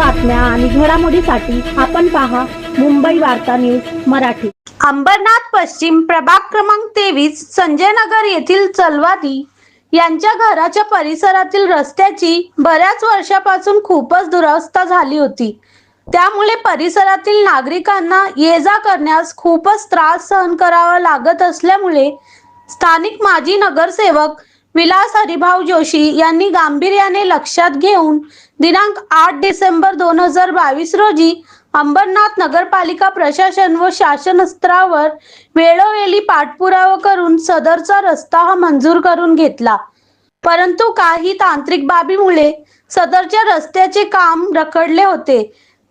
बातम्या आणि घडामोडीसाठी आपण पहा मुंबई वार्ता न्यूज मराठी. अंबरनाथ पश्चिम प्रभाग क्रमांक तेवीस संजय नगर येथील चलवादी यांच्या घराच्या परिसरातील रस्त्याची बऱ्याच वर्षापासून खूपच दुरावस्था झाली होती. त्यामुळे परिसरातील नागरिकांना ये जा करण्यास खूपच त्रास सहन करावा लागत असल्यामुळे स्थानिक माजी नगरसेवक विलास हरिभाऊ जोशी यांनी गांभीर्याने लक्षात घेऊन दिनांक आठ डिसेंबर दोन हजार बावीस रोजी अंबरनाथ नगरपालिका प्रशासन व शासनस्तरावर वेळोवेळी पाठपुरावा करून सदरचा रस्ता हा मंजूर करून घेतला. परंतु काही तांत्रिक बाबीमुळे सदरच्या रस्त्याचे काम रखडले होते.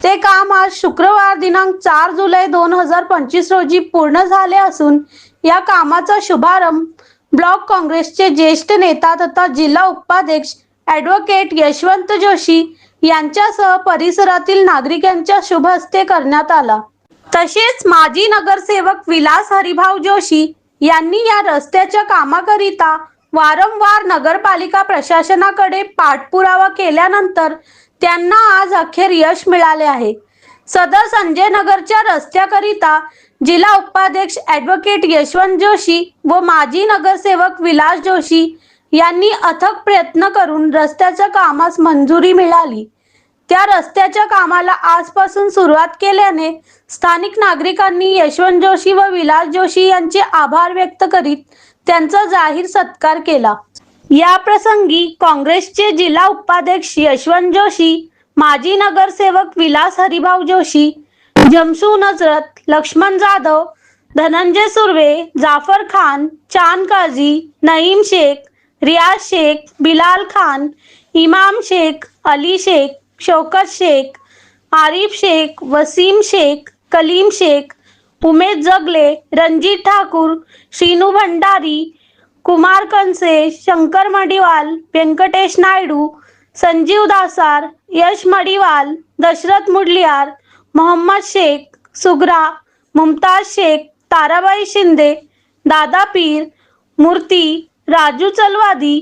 ते काम आज शुक्रवार दिनांक चार जुलै दोन हजार पंचवीस रोजी पूर्ण झाले असून या कामाचा शुभारंभ ब्लॉक काँग्रेसचे ज्येष्ठ नेता तथा जिल्हा उपाध्यक्ष ॲडव्होकेट यशवंत जोशी यांच्यासह परिसरातील नागरिकांच्या शुभ हस्ते करण्यात आला. तसेच माजी नगरसेवक विलास हरिभाऊ जोशी यांनी या रस्त्याच्या कामाकरिता वारंवार नगरपालिका प्रशासनाकडे पाठपुरावा केल्यानंतर त्यांना आज अखेर यश मिळाले आहे. सदर संजय नगरच्या रस्त्याकरिता जिल्हा उपाध्यक्ष ॲडव्होकेट यशवंत जोशी व माजी नगरसेवक विलास जोशी यांनी अथक प्रयत्न करून रस्त्याच्या कामास मंजुरी मिळाली. त्या रस्त्याच्या कामाला आजपासून सुरुवात केल्याने स्थानिक नागरिकांनी यशवंत जोशी व विलास जोशी यांचे आभार व्यक्त करीत त्यांचा जाहीर सत्कार केला. या प्रसंगी काँग्रेसचे जिल्हा उपाध्यक्ष यशवंत जोशी माजी नगरसेवक विलास हरिभाऊ जोशी, जमशू नजरत, लक्ष्मण जाधव, धनंजय सुर्वे, जाफ़र खान चाँद काजी नईम शेख, रियाज शेख, बिलाल खान, इमाम शेख, अली शेख, शौकत शेख, आरिफ शेख, वसीम शेख, कलीम शेख उमेश जगले, रणजित ठाकूर, श्रीनू भंडारी, कुमार कंसे शंकर मडिवाल, व्यंकटेश नायडू, संजीव दासार यश मडिवाल दशरथ मुडलियार मोहम्मद शेख सुग्रा मुमताज शेख ताराबाई शिंदे दादा पीर मूर्ती राजू चलवादी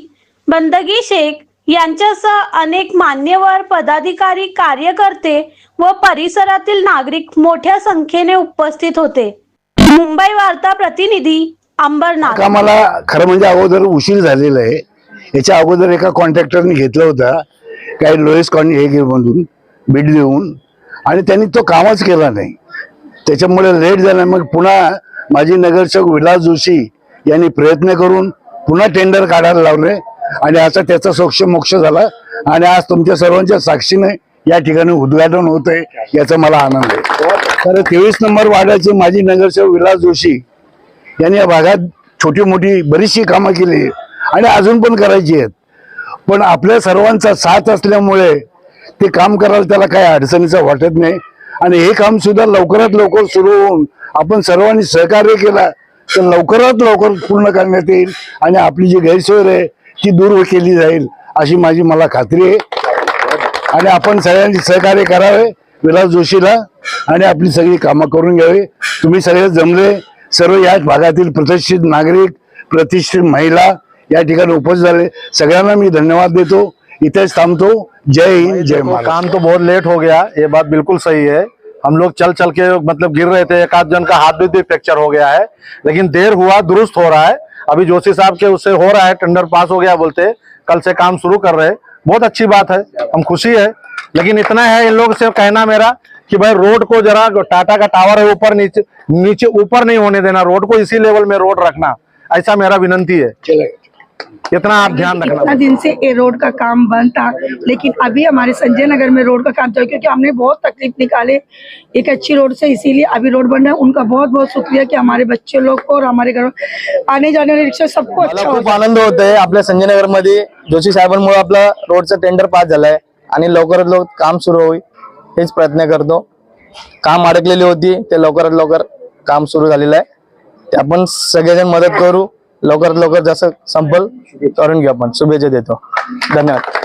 बंदगी शेख यांच्यासह अनेक मान्यवर पदाधिकारी कार्यकर्ते व परिसरातील नागरिक मोठ्या संख्येने उपस्थित होते. मुंबई वार्ता प्रतिनिधी अंबरनाथ. कामाला खरं म्हणजे अगोदर उशीर झालेला आहे. याच्या अगोदर एका कॉन्ट्रॅक्टरने घेतला होता. काही लोएस्ट कॉन हे घे मधून बीड देऊन. आणि त्यांनी तो कामच केला नाही. त्याच्यामुळे लेट झाला मग पुन्हा माजी नगरसेवक विलास जोशी यांनी प्रयत्न करून पुन्हा टेंडर काढायला लावले. आणि असा त्याचा सोक्ष मोक्ष झाला. आणि आज तुमच्या सर्वांच्या साक्षीने या ठिकाणी उद्घाटन होत आहे याचा मला आनंद आहे. तर तेवीस नंबर वार्डाचे माजी नगरसेवक विलास जोशी यांनी या भागात छोटी मोठी बरीचशी कामं केली. आणि अजून पण करायची आहेत. पण आपल्या सर्वांचा साथ असल्यामुळे ते काम करायला त्याला काही अडचणीचं वाटत नाही. आणि हे काम सुद्धा लवकरात लवकर सुरू होऊन आपण सर्वांनी सहकार्य केला तर लवकरात लवकर पूर्ण करण्यात येईल आणि आपली जी गैरसोय आहे ती दूर केली जाईल अशी माझी मला खात्री आहे. आणि आपण सगळ्यांनी सहकार्य करावे विलास जोशीला आणि आपली सगळी कामं करून घ्यावी. तुम्ही सगळे जमले. सर्व याच भागातील प्रतिष्ठित नागरिक प्रतिष्ठित महिला या ठिकाणी उपस्थित झाले. सगळ्यांना मी धन्यवाद देतो. इथेच थांबतो. जय हिंद जय महाराष्ट्र. काम तो बहुत लेट हो गया. ये बात बिल्कुल सही है. हम लोग चल चल के मतलब गिर रहे थे. एक आध जन का हाथ भी फ्रैक्चर हो गया है. लेकिन देर हुआ दुरुस्त हो रहा है. अभी जोशी साहब के उससे हो रहा है टेंडर पास हो गया बोलते. कल से काम शुरू कर रहे. बहुत अच्छी बात है. हम खुशी है. लेकिन इतना है इन लोग से कहना मेरा कि भाई रोड को जरा टाटा का टावर है ऊपर नीचे नीचे ऊपर नहीं होने देना. रोड को इसी लेवल में रोड रखना. ऐसा मेरा विनंती है. इतना आप ध्यान इतना रखना दिन से ये रोड का काम बंद था लेकिन अभी हमारे संजय नगर में रोड का काम चल क्योंकि हमने बहुत तकलीफ निकाले। एक अच्छी रोड से इसीलिए अभी रोड बन रहा है। उनका बहुत बहुत शुक्रिया कि हमारे बच्चे लोग को और हमारे घर आने जाने वाले रिक्शा सबको अच्छा हो खूप आनंद होत आहे. आपल्या संजय नगरमध्ये जोशी साहेबांमुळे आपलं रोडचं टेंडर पास झालंय आणि लवकरात लवकर काम सुरू होईल हेच प्रयत्न करतो. काम अडकलेली होती ते लवकरात लवकर काम सुरू झालेलं आहे. ते आपण सगळेजण मदत करू. लवकरात लवकर जसं संपल करून घेऊ आपण. शुभेच्छा देतो. धन्यवाद.